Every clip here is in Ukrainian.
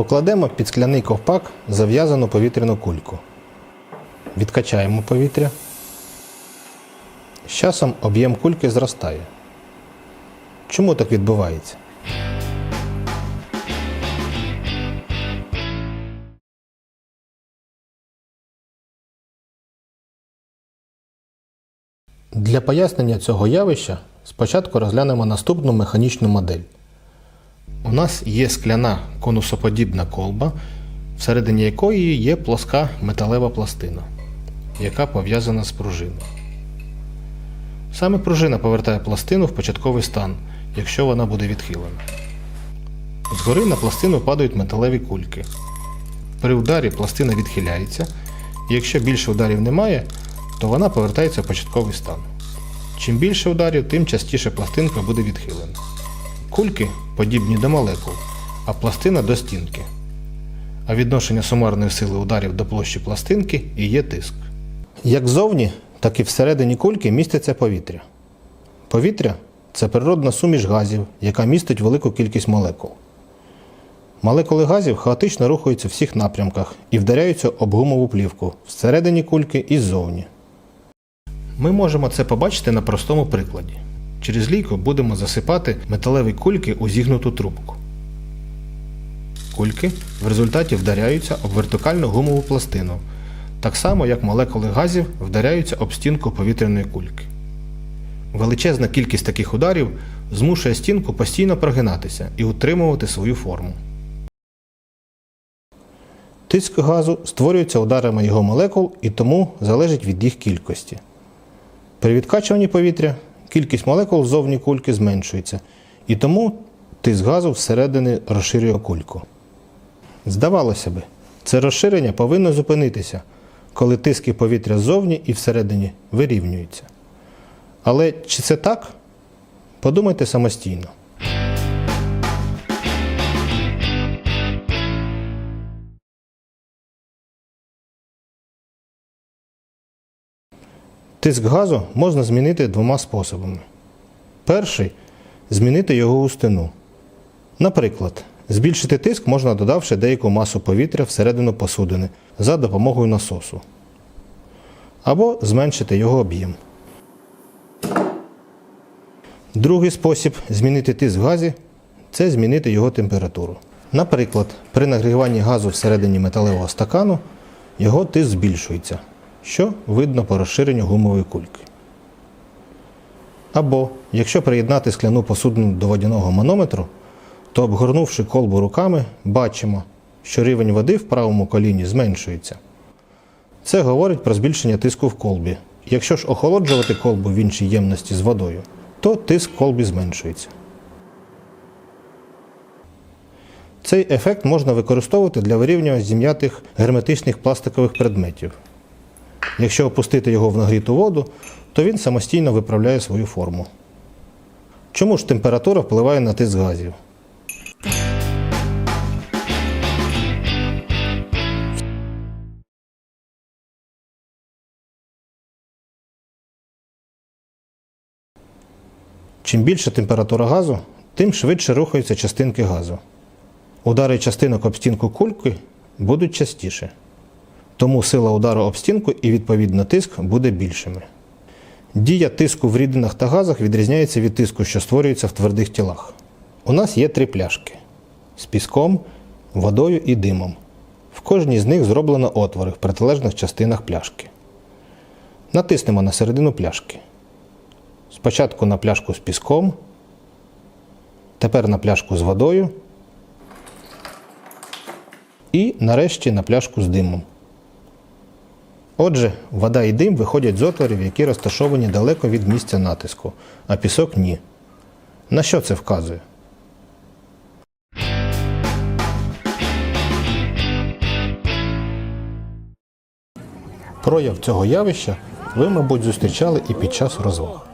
Покладемо під скляний ковпак зав'язану повітряну кульку. Відкачаємо повітря. З часом об'єм кульки зростає. Чому так відбувається? Для пояснення цього явища спочатку розглянемо наступну механічну модель. У нас є скляна конусоподібна колба, всередині якої є плоска металева пластина, яка пов'язана з пружиною. Саме пружина повертає пластину в початковий стан, якщо вона буде відхилена. Згори на пластину падають металеві кульки. При ударі пластина відхиляється, і якщо більше ударів немає, то вона повертається в початковий стан. Чим більше ударів, тим частіше пластинка буде відхилена. Кульки подібні до молекул, а пластина до стінки. А відношення сумарної сили ударів до площі пластинки і є тиск. Як ззовні, так і всередині кульки міститься повітря. Повітря це природна суміш газів, яка містить велику кількість молекул. Молекули газів хаотично рухаються в всіх напрямках і вдаряються об гумову плівку всередині кульки і ззовні. Ми можемо це побачити на простому прикладі. Через лійку будемо засипати металеві кульки у зігнуту трубку. Кульки в результаті вдаряються об вертикальну гумову пластину, так само як молекули газів вдаряються об стінку повітряної кульки. Величезна кількість таких ударів змушує стінку постійно прогинатися і утримувати свою форму. Тиск газу створюється ударами його молекул і тому залежить від їх кількості. При відкачуванні повітря кількість молекул ззовні кульки зменшується, і тому тиск газу всередині розширює кульку. Здавалося би, це розширення повинно зупинитися, коли тиски повітря ззовні і всередині вирівнюються. Але чи це так? Подумайте самостійно. Тиск газу можна змінити двома способами. Перший змінити його густину. Наприклад, збільшити тиск можна додавши деяку масу повітря всередину посудини за допомогою насосу. Або зменшити його об'єм. Другий спосіб змінити тиск в газі це змінити його температуру. Наприклад, при нагріванні газу всередині металевого стакану його тиск збільшується, що видно по розширенню гумової кульки. Або, якщо приєднати скляну посудину до водяного манометру, то обгорнувши колбу руками, бачимо, що рівень води в правому коліні зменшується. Це говорить про збільшення тиску в колбі. Якщо ж охолоджувати колбу в іншій ємності з водою, то тиск колбі зменшується. Цей ефект можна використовувати для вирівнювання зім'ятих герметичних пластикових предметів. Якщо опустити його в нагріту воду, то він самостійно виправляє свою форму. Чому ж температура впливає на тиск газів? Чим більша температура газу, тим швидше рухаються частинки газу. Удари частинок об стінку кульки будуть частіше. Тому сила удару об стінку і відповідно тиск буде більшими. Дія тиску в рідинах та газах відрізняється від тиску, що створюється в твердих тілах. У нас є три пляшки з піском, водою і димом. В кожній з них зроблено отвори в протилежних частинах пляшки. Натиснемо на середину пляшки. Спочатку на пляшку з піском, тепер на пляшку з водою і нарешті на пляшку з димом. Отже, вода і дим виходять з отворів, які розташовані далеко від місця натиску, а пісок ні. На що це вказує? Прояв цього явища ви, мабуть, зустрічали і під час розваг.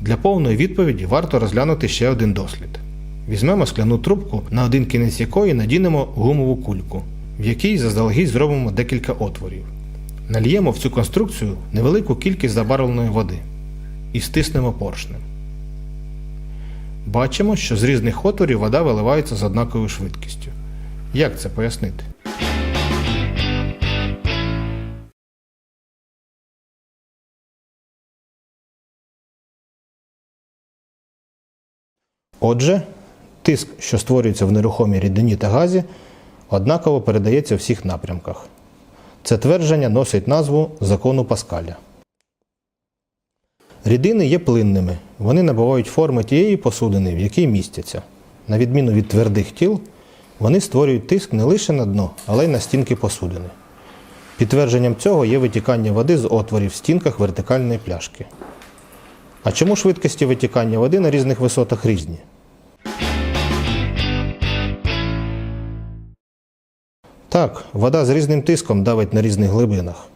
Для повної відповіді варто розглянути ще один дослід. Візьмемо скляну трубку, на один кінець якої надінемо гумову кульку, в якій заздалегідь зробимо декілька отворів. Нальємо в цю конструкцію невелику кількість забарвленої води і стиснемо поршнем. Бачимо, що з різних отворів вода виливається з однаковою швидкістю. Як це пояснити? Отже, тиск, що створюється в нерухомій рідині та газі, однаково передається в всіх напрямках. Це твердження носить назву закону Паскаля. Рідини є плинними, вони набувають форми тієї посудини, в якій містяться. На відміну від твердих тіл, вони створюють тиск не лише на дно, але й на стінки посудини. Підтвердженням цього є витікання води з отворів в стінках вертикальної пляшки. А чому швидкості витікання води на різних висотах різні? Так, вода з різним тиском давить на різних глибинах.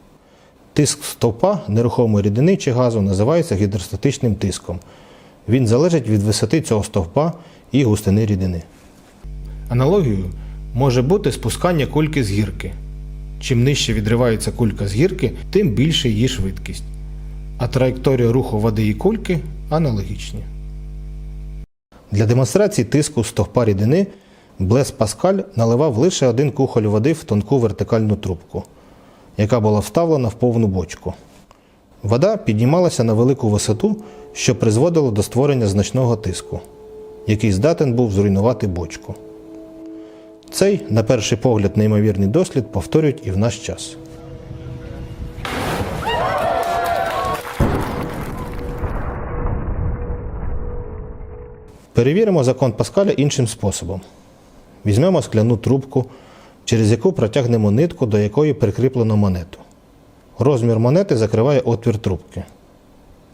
Тиск стовпа нерухомої рідини чи газу називається гідростатичним тиском. Він залежить від висоти цього стовпа і густини рідини. Аналогією може бути спускання кульки з гірки. Чим нижче відривається кулька з гірки, тим більше її швидкість. А траєкторія руху води і кульки аналогічні. Для демонстрації тиску стовпа рідини Блес Паскаль наливав лише один кухоль води в тонку вертикальну трубку, яка була вставлена в повну бочку. Вода піднімалася на велику висоту, що призводило до створення значного тиску, який здатен був зруйнувати бочку. Цей, на перший погляд, неймовірний дослід повторюють і в наш час. Перевіримо закон Паскаля іншим способом. Візьмемо скляну трубку, через яку протягнемо нитку, до якої прикріплено монету. Розмір монети закриває отвір трубки.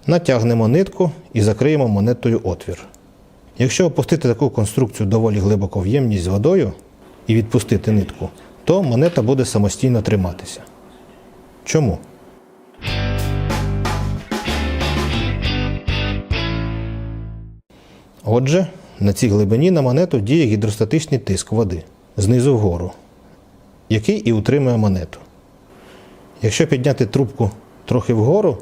Натягнемо нитку і закриємо монетою отвір. Якщо опустити таку конструкцію доволі глибоко в ємність з водою і відпустити нитку, то монета буде самостійно триматися. Чому? Отже, на цій глибині на монету діє гідростатичний тиск води знизу вгору, який і утримує монету. Якщо підняти трубку трохи вгору,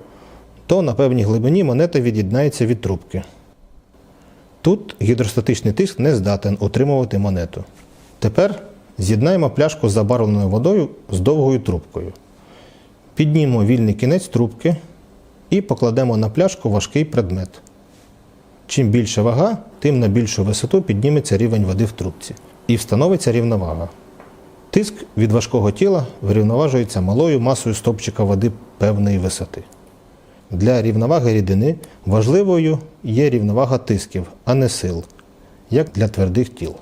то на певній глибині монета від'єднається від трубки. Тут гідростатичний тиск не здатен утримувати монету. Тепер з'єднаємо пляшку з забарвленою водою з довгою трубкою. Піднімемо вільний кінець трубки і покладемо на пляшку важкий предмет. Чим більша вага, тим на більшу висоту підніметься рівень води в трубці і встановиться рівновага. Тиск від важкого тіла врівноважується малою масою стопчика води певної висоти. Для рівноваги рідини важливою є рівновага тисків, а не сил, як для твердих тіл.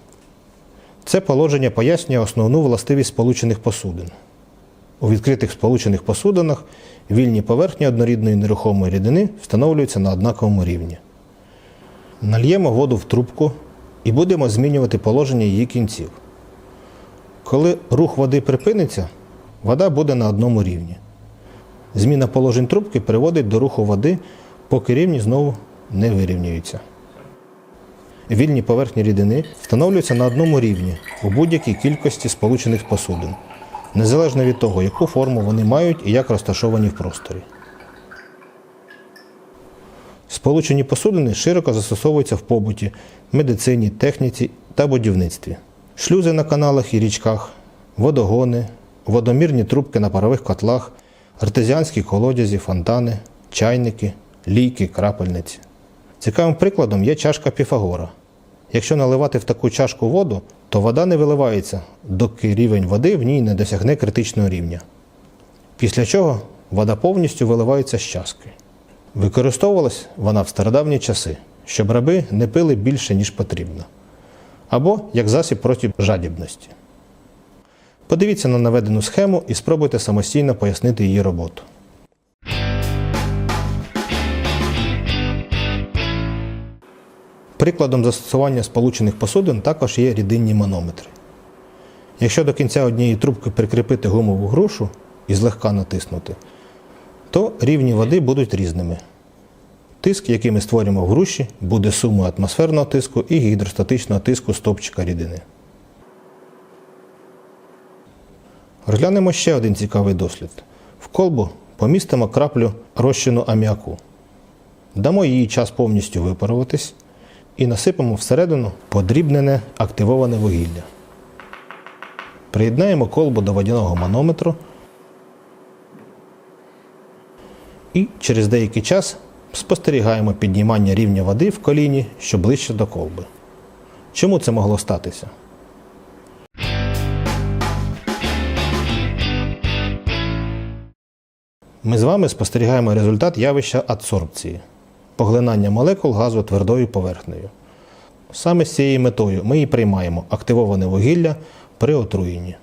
Це положення пояснює основну властивість сполучених посудин. У відкритих сполучених посудинах вільні поверхні однорідної нерухомої рідини встановлюються на однаковому рівні. Нальємо воду в трубку і будемо змінювати положення її кінців. Коли рух води припиниться, вода буде на одному рівні. Зміна положень трубки приводить до руху води, поки рівні знову не вирівнюються. Вільні поверхні рідини встановлюються на одному рівні у будь-якій кількості сполучених посудин, незалежно від того, яку форму вони мають і як розташовані в просторі. Сполучені посудини широко застосовуються в побуті, медицині, техніці та будівництві. Шлюзи на каналах і річках, водогони, водомірні трубки на парових котлах, артезіанські колодязі, фонтани, чайники, лійки, крапельниці. Цікавим прикладом є чашка Піфагора. Якщо наливати в таку чашку воду, то вода не виливається, доки рівень води в ній не досягне критичного рівня. Після чого вода повністю виливається з чашки. Використовувалась вона в стародавні часи, щоб раби не пили більше, ніж потрібно, або як засіб проти жадібності. Подивіться на наведену схему і спробуйте самостійно пояснити її роботу. Прикладом застосування сполучених посудин також є рідинні манометри. Якщо до кінця однієї трубки прикріпити гумову грушу і злегка натиснути, то рівні води будуть різними. Тиск, який ми створюємо в груші, буде сумою атмосферного тиску і гідростатичного тиску стопчика рідини. Розглянемо ще один цікавий дослід. В колбу помістимо краплю розчину аміаку. Дамо їй час повністю випаруватись. і насипемо всередину подрібнене активоване вугілля. Приєднаємо колбу до водяного манометру і через деякий час спостерігаємо піднімання рівня води в коліні, що ближче до колби. Чому це могло статися? Ми з вами спостерігаємо результат явища адсорбції поглинання молекул газу твердою поверхнею. Саме з цією метою ми і приймаємо активоване вугілля при отруєнні.